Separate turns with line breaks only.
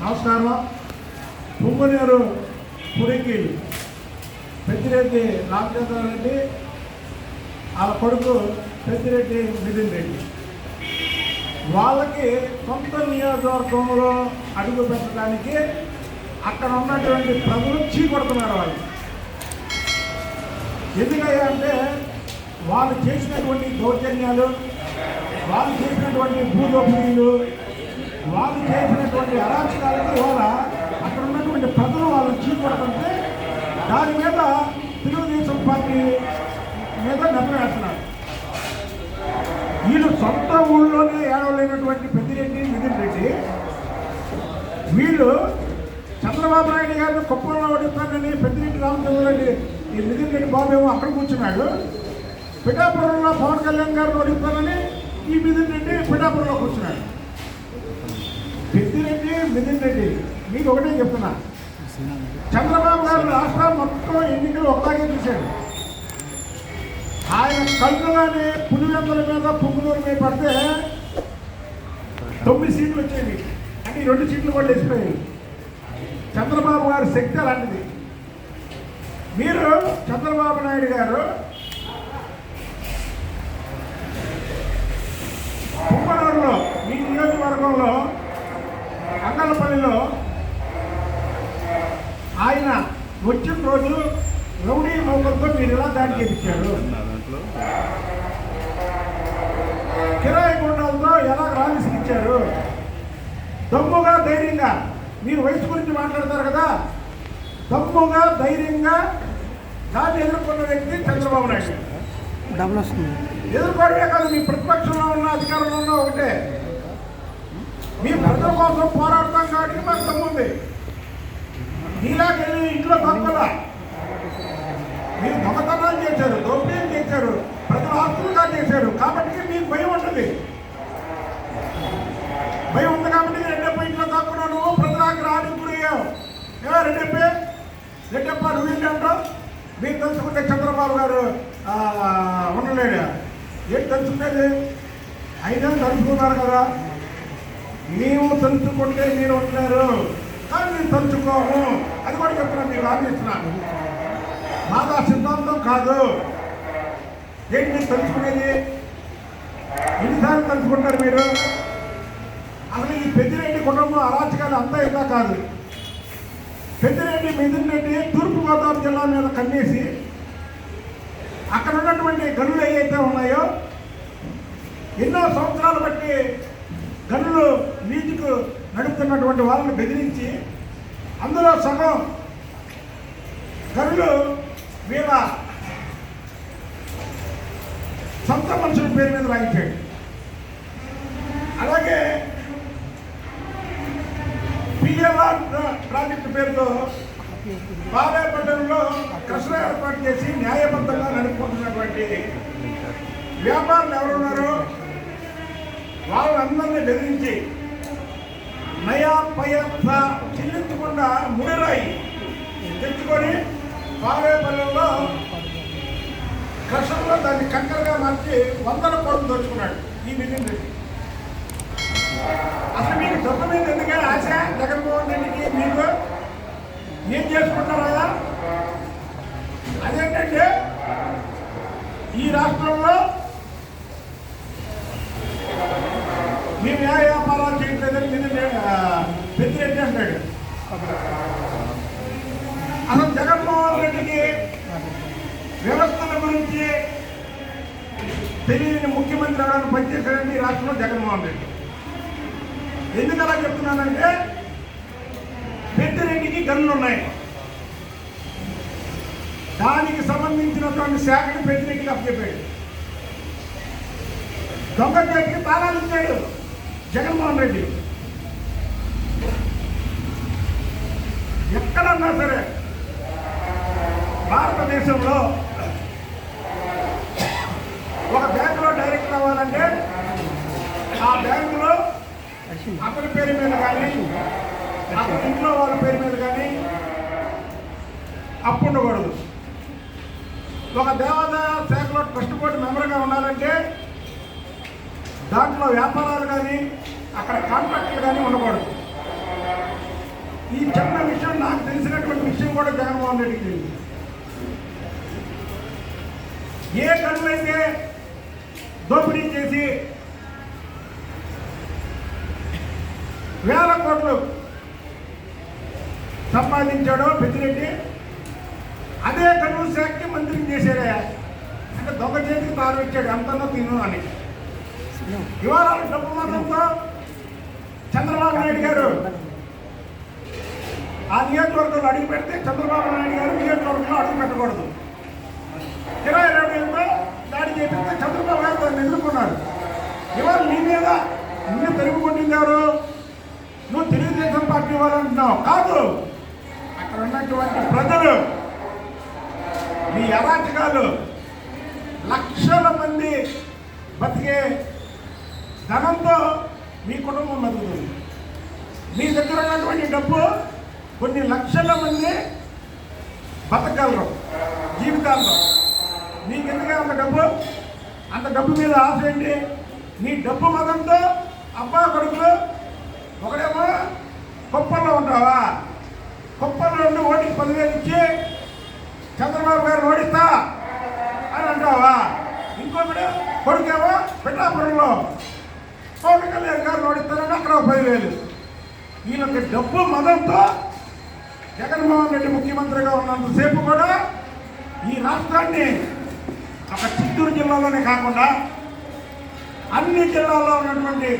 నమస్కారం పుంగనూరు పురికి పెద్దిరెడ్డి రామచంద్రారెడ్డి వాళ్ళ కొడుకు పెద్దిరెడ్డి మిథున్ రెడ్డి. వాళ్ళకి సొంత నియోజకవర్గంలో అడుగు పెట్టడానికి అక్కడ ఉన్నటువంటి ప్రజలు చీకొడుతున్నారు వాళ్ళు. ఎందుకయ్యా అంటే వాళ్ళు చేసినటువంటి దౌర్జన్యాలు వాళ్ళు చేసినటువంటి భూదోపిడీలు వాళ్ళు చేసినటువంటి అరాచకాలకి ఇవాళ అక్కడ ఉన్నటువంటి ప్రజలు వాళ్ళు చీకొడుతుంటే దాని మీద తెలుగుదేశం పార్టీ మీద నెప్పవేస్తున్నారు వీళ్ళు సొంత ఊళ్ళోనే ఏడవలేనటువంటి పెద్దిరెడ్డి మిథున్ రెడ్డి. వీళ్ళు చంద్రబాబు నాయుడు గారిని కుప్పంలో ఓడిస్తానని పెద్దిరెడ్డి రామచంద్రరెడ్డి ఈ మిథున్ రెడ్డి బాబేమో అక్కడ కూర్చున్నాడు. పిఠాపురంలో పవన్ కళ్యాణ్ గారిని ఓడిస్తానని ఈ మిథున్ రెడ్డి పిఠాపురంలో కూర్చున్నాడు. పెద్దిరెడ్డి మిథున్ రెడ్డి మీకు ఒకటే చెప్తున్నా. చంద్రబాబు గారు రాష్ట్రం మొత్తం ఎన్నికలు ఒక్కలాగే చూశాడు ఆయన కళ్ళుగానే పులివెందుల మీద పుంగునూరు మీద పడితే తొమ్మిది సీట్లు వచ్చేవి. అంటే రెండు సీట్లు కూడా వేసిపోయాయి చంద్రబాబు గారి శక్తి అలాంటిది. మీరు చంద్రబాబు నాయుడు గారు కుమ్మనూరులో మీ నియోజకవర్గంలో అంగళపల్లిలో ఆయన వచ్చిన రోజు రౌడీ మౌకలతో మీరు ఎలా దాడి చేయించారు? కిరాయి గుండాలతో ఎలా రాలిసిచ్చారు దమ్ముగా ధైర్యంగా మీరు వయసు గురించి మాట్లాడతారు కదా? దమ్ముగా ధైర్యంగా దాన్ని ఎదుర్కొన్న వ్యక్తి చంద్రబాబు నాయుడు. ఎదుర్కోవడమే కాదు మీ ప్రతిపక్షంలో ఉన్న అధికారంలో ఉన్న ఒకటే. మీ ప్రజల కోసం పోరాడతాం కాబట్టి మాకు తమ్ముంది. మీలాగే ఇంట్లో దొంగల మీరు దొంగతనాలు చేశారు దౌర్యం చేశారు ప్రజల ఆస్తులుగా చేశారు కాబట్టి మీకు భయం ఉంటుంది. భయం ఉంది కాబట్టి రెండప్ప ఇంట్లో తాక్కున్నాను నువ్వు ప్రజలకు రాని గురయ్యావు ఏమో రెండప్పే? రెడ్డప్ప నువ్వేంటంటావు మీరు తెలుసుకుంటే చంద్రబాబు గారు ఆ, ఉండలేడు? ఏంటి తెలుసుకునేది? అయినా తలుచుకున్నారు కదా. నీవు తలుచుకుంటే మీరు ఉంటున్నారు కానీ మేము తలుచుకోము అది కూడా చెప్తున్నాను మీరు ఆలోచిస్తున్నాను మాదా సిద్ధాంతం కాదు. ఏంటి మీరు తలుచుకునేది? ఎన్నిసార్లు తలుచుకుంటారు మీరు? అసలు ఈ పెద్దిరెడ్డి కుటుంబం అరాచకాలు అంతా ఇంత కాదు. పెద్దిరెడ్డి మిథున్ రెడ్డి తూర్పుగోదావరి జిల్లా మీద కన్నేసి అక్కడ ఉన్నటువంటి గనులు ఏవైతే ఉన్నాయో ఎన్నో సంవత్సరాలు బట్టి గనులు నీతికు నడుపుతున్నటువంటి వాళ్ళని బెదిరించి అందులో సగం గనులు వీళ్ళ సొంత మనుషుల పేరు మీద రాయించాడు అలాగే పిఎల్ఆర్ ప్రాజెక్టు పేరుతో బాబాయపట్నంలో కృష్ణ ఏర్పాటు చేసి న్యాయబద్ధంగా నడుపుకుంటున్నటువంటి వ్యాపారులు ఎవరున్నారో వాళ్ళందరినీ బెదిరించి నయా పయత్స చెల్లించకుండా ముడిరాయి. తెచ్చుకొని బాబాయపల్లెల్లో కృష్ణలో దాన్ని కంకరగా మార్చి వందల కోట్లు దోచుకున్నాడు ఈ మిథున్ రెడ్డి. అసలు మీకు డబ్బు మీద ఎందుకని ఆశ? జగన్మోహన్ రెడ్డికి మీకు ఏం చేసుకుంటారా అదేంటంటే ఈ రాష్ట్రంలో మేము ఏ వ్యాపారాలు చేయట్లేదని నిన్న పెద్దిరెడ్డి అంటాడు. అసలు జగన్మోహన్ రెడ్డికి వ్యవస్థల గురించి తెలియని ముఖ్యమంత్రి అవడానికి పనిచేశాడండి ఈ రాష్ట్రంలో జగన్మోహన్ రెడ్డి. ఎందుకు అలా చెప్తున్నానంటే పెద్దిరెడ్డికి గన్నులు ఉన్నాయి. దానికి సంబంధించినటువంటి శాఖను పెద్దిరెడ్డికి అప్పచెప్పాడు. దొంగ చేతికి తాళాలు ఇచ్చాడు. జగన్మోహన్ రెడ్డి. ఎక్కడన్నా సరే భారతదేశంలో ఒక బ్యాంకులో డైరెక్ట్ అవ్వాలంటే ఆ బ్యాంకులో అతని పేరు మీద కానీ అతని ఇంట్లో వాళ్ళ పేరు మీద కానీ అప్పు ఉండకూడదు. ఒక దేవాదాయ శాఖలో ట్రస్ట్ బోర్డు మెంబర్గా ఉండాలంటే దాంట్లో వ్యాపారాలు కానీ అక్కడ కాంట్రాక్టులు కానీ ఉండకూడదు. ఈ చిన్న విషయం నాకు తెలిసినటువంటి విషయం కూడా జగన్మోహన్ రెడ్డికి తెలియదు. ఏ కనులైతే దోపిడీ చేసి వేల కోట్లు సంపాదించాడో పెద్దిరెడ్డి అదే కర్నూలు శాఖకి మంత్రిని చేశాడే అంటే దొంగ చేతికి తారు ఇచ్చాడు ఎంతనో తిను అని. ఇవాళ డబ్బు చంద్రబాబు నాయుడు గారు ఆ నియోజకవర్గంలో అడుగు పెడితే చంద్రబాబు నాయుడు గారు నియోజకవర్గంలో అడుగు పెట్టకూడదు. ఇరవై రెండు ఏళ్ళతో దాడి చేపిస్తే చంద్రబాబు గారు దాన్ని ఎదుర్కొన్నారు. ఇవాళ నీ మీద నిన్ను తెలుగు కొట్టింది నువ్వు తెలుగుదేశం పార్టీ వాళ్ళు అంటున్నావు కాదు అక్కడ ఉన్నటువంటి ప్రజలు మీ అరాచకాలు లక్షల మంది బతికే ధనంతో మీ కుటుంబం బతుకుతుంది. మీ దగ్గర ఉన్నటువంటి డబ్బు కొన్ని లక్షల మంది బతకగలరు జీవితాల్లో. నీకు ఎందుకే అంత డబ్బు? అంత డబ్బు మీద ఆశ ఏంటి? నీ డబ్బు మతంతో అబ్బా కొడుకులు ఒకడేమో కుప్పల్లో ఉంటావా? కుప్పల్లో ఉండి ఓటికి పదివేలు ఇచ్చి చంద్రబాబు గారు ఓడిస్తా అని అంటావా? ఇంకొకడు కొడుకేమో పిఠాపురంలో పవన్ కళ్యాణ్ గారు ఓడిస్తారని అక్కడ ఒక పదివేలు వీళ్ళకి డబ్బు మదంతో జగన్మోహన్ రెడ్డి ముఖ్యమంత్రిగా ఉన్నంతసేపు కూడా ఈ రాష్ట్రాన్ని ఒక చిత్తూరు జిల్లాలోనే కాకుండా అన్ని జిల్లాల్లో ఉన్నటువంటి